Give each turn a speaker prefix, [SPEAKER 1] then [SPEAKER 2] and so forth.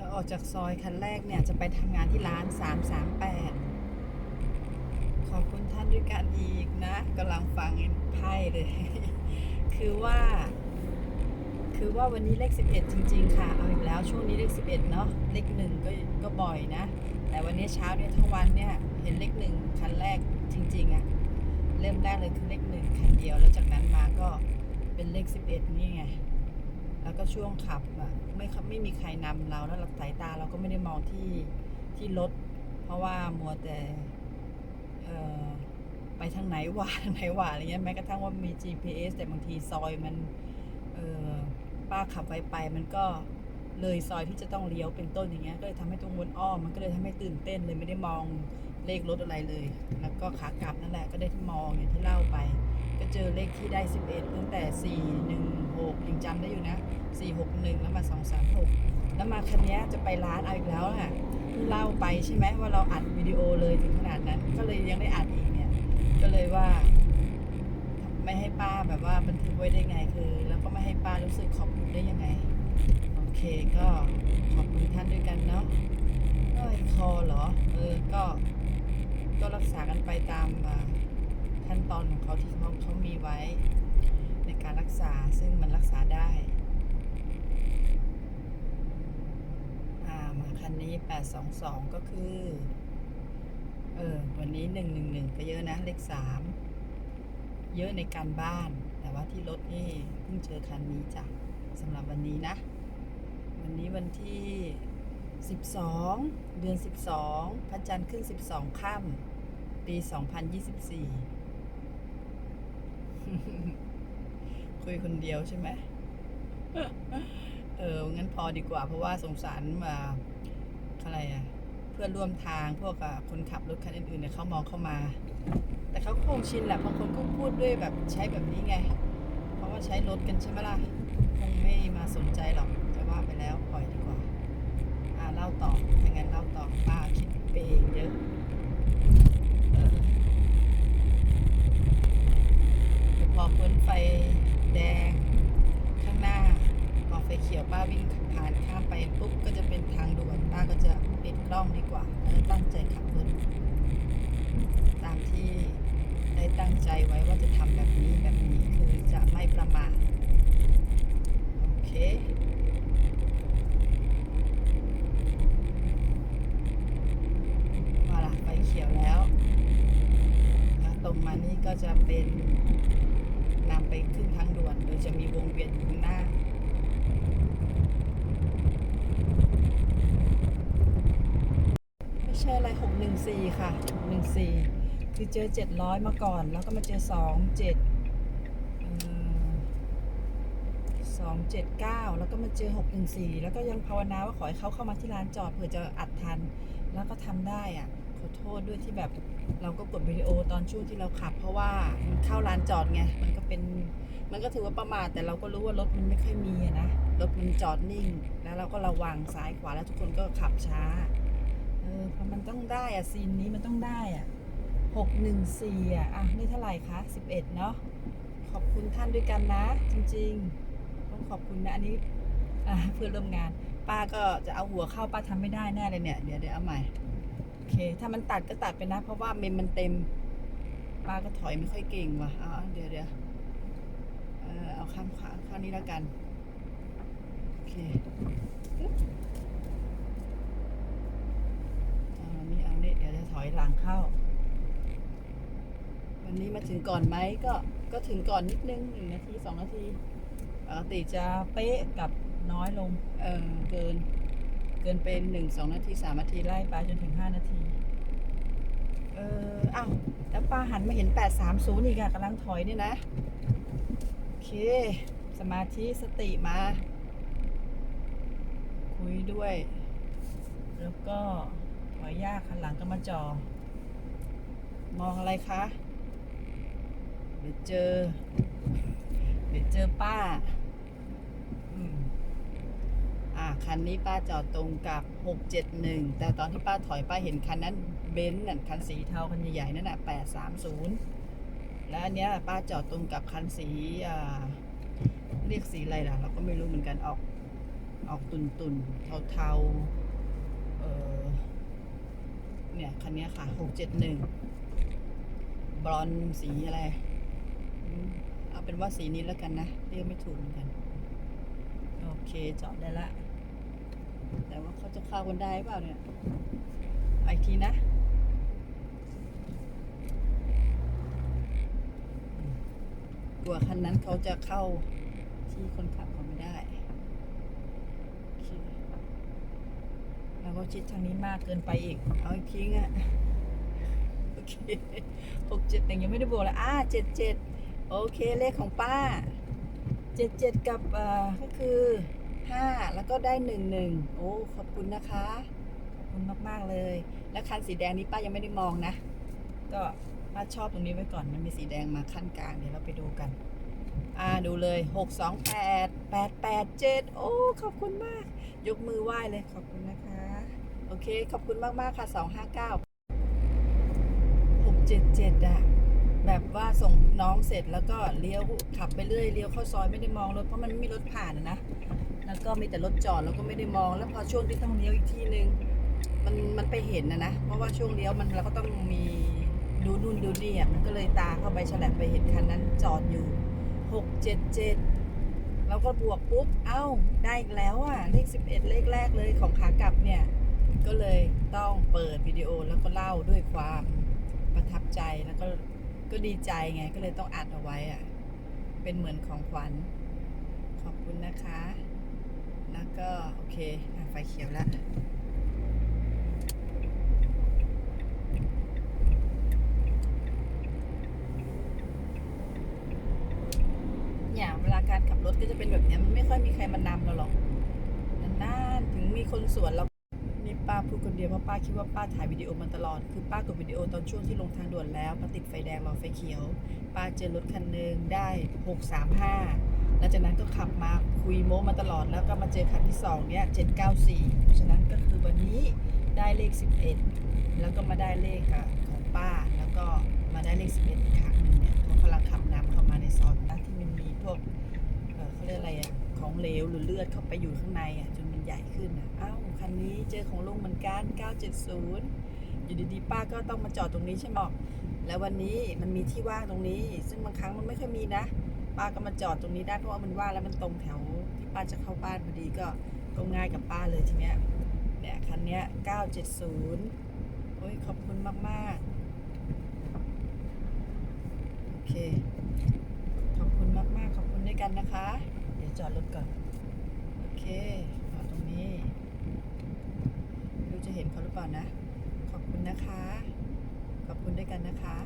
[SPEAKER 1] จะออกจากซอยคันแรกเนี่ย จะไปทำงานที่ร้าน 338 ขอบคุณท่านด้วยกันอีกนะกำลังฟังไพ่เลย คือว่า คือว่าวันนี้เลข 11 จริง ๆ ค่ะ เอาอีกแล้วช่วงนี้เลข 11 เนาะเลขหนึ่งก็ก็บ่อยนะ แต่วันนี้เช้าเนี่ยทั้งวันเนี่ย เห็นเลขหนึ่งคันแรกจริง ๆอะเริ่มแรกเลยคือเลขหนึ่งคันเดียวแล้วจากนั้นมาก็เป็นเลข 11 นี่ไง แล้วก็ช่วงขับอะไม่ไม่มีใครนำเราแล้วสายตาเราก็ไม่ได้มองที่ที่รถ เพราะว่ามัวแต่ไปทางไหนวะทางไหนวะอะไรเงี้ยแม้กระทั่งว่ามี GPS แต่บางทีซอยมันเออป้าขับไปไปมันก็เลยซอยที่จะต้องเลี้ยวเป็นต้นอย่างเงี้ยก็เลยทำให้ตรงวนอ้อมมันก็เลยทำให้ตื่นเต้นเลยไม่ได้มองเลขรถอะไรเลย แล้วก็ขากลับนั่นแหละก็ได้ที่มองอย่างที่เล่าไป ก็เจอเลขที่ได้ 11 ตั้งแต่ 416ยังจำได้อยู่นะ 461 แล้วมา 236 แล้วมาคันนี้จะไปร้านเอาอีกแล้วน่ะเล่าไปใช่ไหมว่าเราอัดวิดีโอเลยถึงขนาดนั้น ก็เลยยังได้อัดอีกเนี่ย ก็เลยว่า ไม่ให้ป้าแบบว่าบันทึกไว้ได้ไงคือ แล้วก็ไม่ให้ป้ารู้สึกขอบคุณได้ยังไง โอเคก็ขอบคุณท่านด้วยกันเนาะเอ้ยคอเหรอ เออ ก็ ก็รักษากันไปตามอ่า ขั้นตอนของเขาที่เขาเขามีไว้ ในการรักษาซึ่งมันรักษาได้อ่ามาคันนี้ 822 ก็คือ เออวันนี้ 111 ก็เยอะนะ เลข 3 เยอะในการบ้าน แต่ว่าที่รถนี่เพิ่งเจอคันนี้จ้ะสำหรับวันนี้นะ วันนี้วันที่ 12 เดือน 12 พระจันทร์ขึ้น 12 ค่ำปี 2024 คุยคนเดียวใช่ไหมเออ งั้นพอดีกว่า เพราะว่าสงสารมาอะไรอะเพื่อนร่วมทางพวกอะคนขับรถคันอื่นๆเนี่ยเขามองเข้ามา แต่เขาคงชินแหละบางคนก็พูดด้วยแบบใช้แบบนี้ไง เพราะว่าใช้รถกันใช่ไหมล่ะ คงไม่มาสนใจหรอก จะว่าไปแล้วปล่อยดีกว่า อ่าเล่าต่อไม่งั้นเล่าต่อป้าคิดไปเองเยอะเออพอพ้นไฟแดงข้างหน้า พอไฟเขียวป้าวิ่งผ่านข้ามไปปุ๊บก็จะเป็นทางด่วนป้าก็จะปิด กล้องแล้วตั้งใจขับรถตามที่ได้ตั้งใจไว้ว่าจะทำแบบนี้แบบนี้คือจะไม่ประมาทโอเคมาละไฟเขียวแล้วนะตรงมานี่ก็จะเป็นนำไปขึ้นทางด่วน โดยจะมีวงเวียนอยู่ข้างหน้า ไม่ใช่อะไร 614 ค่ะ 614 คือเจอ 700 มาก่อน แล้วก็มาเจอ 2 7เอ่อ279 แล้วก็มาเจอ 614 แล้วก็ยังภาวนาว่าขอให้เขาเข้ามาที่ร้านจอดเผื่อจะอัดทัน แล้วก็ทำได้อะ ขอโทษด้วยที่แบบเราก็กดวิดีโอตอนช่วงที่เราขับ เพราะว่ามันเข้าร้านจอดไง มันก็เป็น มันก็ถือว่าประมาท แต่เราก็รู้ว่ารถมันไม่ค่อยมีนะ รถมันจอดนิ่ง แล้วเราก็ระวังซ้ายขวาแล้วทุกคนก็ขับช้า ออเพราะมันต้องได้อะซีนนี้มันต้องได้อะหกหนึ่งสี่อะอะนี่เท่าไหร่คะสิบเอ็ดเนาะขอบคุณท่านด้วยกันนะ จริงๆ ต้องขอบคุณนะ อันนี้อ่าเพื่อนร่วมงาน ป้าก็จะเอาหัวเข้าป้าทำไม่ได้แน่เลยเนี่ย เดี๋ยวเดี๋ยวเอาใหม่โอเค ถ้ามันตัดก็ตัดไปนะ เพราะว่าเมมมันเต็ม ป้าก็ถอยไม่ค่อยเก่งว่ะอ๋อเดี๋ยวเดี๋ยวเออเอาข้ามขวาข้างนี้แล้วกันโอเคเอานี่เอานี่เดี๋ยวจะถ อยหลังเข้า วันนี้มาถึงก่อนไหมก็ก็ถึงก่อนนิดนึงหนึ่งนาทีสองนาทีปกติจะเป๊ะกับน้อยลง เออเกิน เกินเป็นหนึ่งสองนาทีสามนาทีไล่ไปจนถึงห้านาที เอออ้าวแล้วป้าหันมาเห็นแปดสามศูนย์อีกอะกำลังถอยนี่นะ โอเค สมาธิสติมา คุยด้วย แล้วก็ ถอยยากคันหลังก็มาจอมองอะไรคะ เดี๋ยวเจอ เดี๋ยวเจอป้า อืมอ่าคันนี้ป้าจอดตรงกับ671แต่ตอนที่ป้าถอยป้าเห็นคันนั้นเบนซ์นั่นคันสีเทาคันใหญ่ๆนั่นน่ะ830แล้วอันเนี้ยป้าจอดตรงกับคันสีอ่าเรียกสีอะไรล่ะ เราก็ไม่รู้เหมือนกันออก ออกตุนตุนเทาเทาๆเออ เนี่ยคันนี้ค่ะหกเจ็ดหนึ่งบรอนซ์สีอะไรเอาเป็นว่าสีนี้แล้วกันนะเรียกไม่ถูกเหมือนกัน โอเคจอดได้ละ แต่ว่าเขาจะเข้ากันได้เปล่าเนี่ยอาอีกทีนะกลัวคันนั้นเขาจะเข้าที่คนขับเขาไม่ได้โอเค แล้วก็ชิดทางนี้มากเกินไปอีก เอาอีกทีอะโอเคหกเจ็ดแต่ยังไม่ได้บวกเลยอ่าเจ็ดเจ็ดโอเคเลขของป้าเจ็ดเจ็ดกับเอ่อก็คือห้าแล้วก็ได้หนึ่งหนึ่งโอ้ขอบคุณนะคะขอบคุณมากๆเลย และคันสีแดงนี้ป้ายังไม่ได้มองนะ ก็ป้าชอบตรงนี้ไว้ก่อนมันมีสีแดงมาขั้นกลางเดี๋ยวเราไปดูกัน อ่าดูเลย 6 2 8 8 8 7 โอ้ ขอบคุณมาก ยกมือไหว้เลยขอบคุณนะคะ โอเค ขอบคุณมากมากๆค่ะ 259 677อะแบบว่าส่งน้องเสร็จแล้วก็เลี้ยวขับไปเรื่อยเลี้ยวเข้าซอยไม่ได้มองรถเพราะมันไม่มีรถผ่านอะนะ แล้วก็มีแต่รถจอดแล้วก็ไม่ได้มอง แล้วพอช่วงที่ต้องเลี้ยวอีกทีนึง มันมันไปเห็นนะนะ เพราะว่าช่วงเลี้ยวมันเราก็ต้องมีดูนู่นดูนี่อะมันก็เลยตาเข้าไปฉลับไปเห็นคันนั้นจอดอยู่หกเจ็ดเจ็ดเราก็บวกปุ๊บ เอ้าได้อีกแล้วอะเลขสิบเอ็ดเลขแรกเลยของขากลับเนี่ย ก็เลยต้องเปิดวิดีโอแล้วก็เล่าด้วยความประทับใจแล้วก็ก็ดีใจไงก็เลยต้องอัดเอาไว้อะเป็นเหมือนของขวัญ ขอบคุณนะคะ แล้วก็โอเคไฟเขียวแล้วเนี่ยเวลาการขับรถก็จะเป็นแบบนี้มันไม่ค่อยมีใครมานำเราหรอกนานๆถึงมีคนสวนเรา ป้าพูดคนเดียวเพราะป้าคิดว่าป้าถ่ายวิดีโอมาตลอด คือป้ากดวิดีโอตอนช่วงที่ลงทางด่วนแล้วมาติดไฟแดงรอไฟเขียว ป้าเจอรถคันหนึ่งได้ 635แล้วจากนั้นก็ขับมาคุยโม้มาตลอดแล้วก็มาเจอคันที่สองเนี่ย794เพราะฉะนั้นก็คือวันนี้ได้เลข 11 แล้วก็มาได้เลขของป้าแล้วก็มาได้เลข 11อีกครั้งหนึ่งเนี่ยเขากำลังขับนำเข้ามาในซอยนะที่มันมีพวกเขาเรียกอะไรอะของเหลวหรือเลือดเข้าไปอยู่ข้างในอะจ หญ่ขึ้นอ้าวคันนี้เจอของลุงเหมือนกัน 970 อยู่ดีๆป้าก็ต้องมาจอดตรงนี้ใช่ไหมแล้ววันนี้มันมีที่ว่างตรงนี้ ซึ่งบางครั้งมันไม่ค่อยมีนะ ป้าก็มาจอดตรงนี้ได้เพราะว่ามันว่างแล้วมันตรงแถวที่ป้าจะเข้าบ้านพอดีก็ก็ง่ายกับป้าเลยทีเนี้ยเนี่ยคันเนี้ย 970 โอ้ยขอบคุณมากๆ โอเค ขอบคุณมากๆ ขอบคุณด้วยกันนะคะ เดี๋ยวจอดรถก่อน โอเคจอดตรงนี้ไม่รู้จะ เห็นเขาหรือเปล่านะ ขอบคุณนะคะ ขอบคุณด้วยกันนะคะ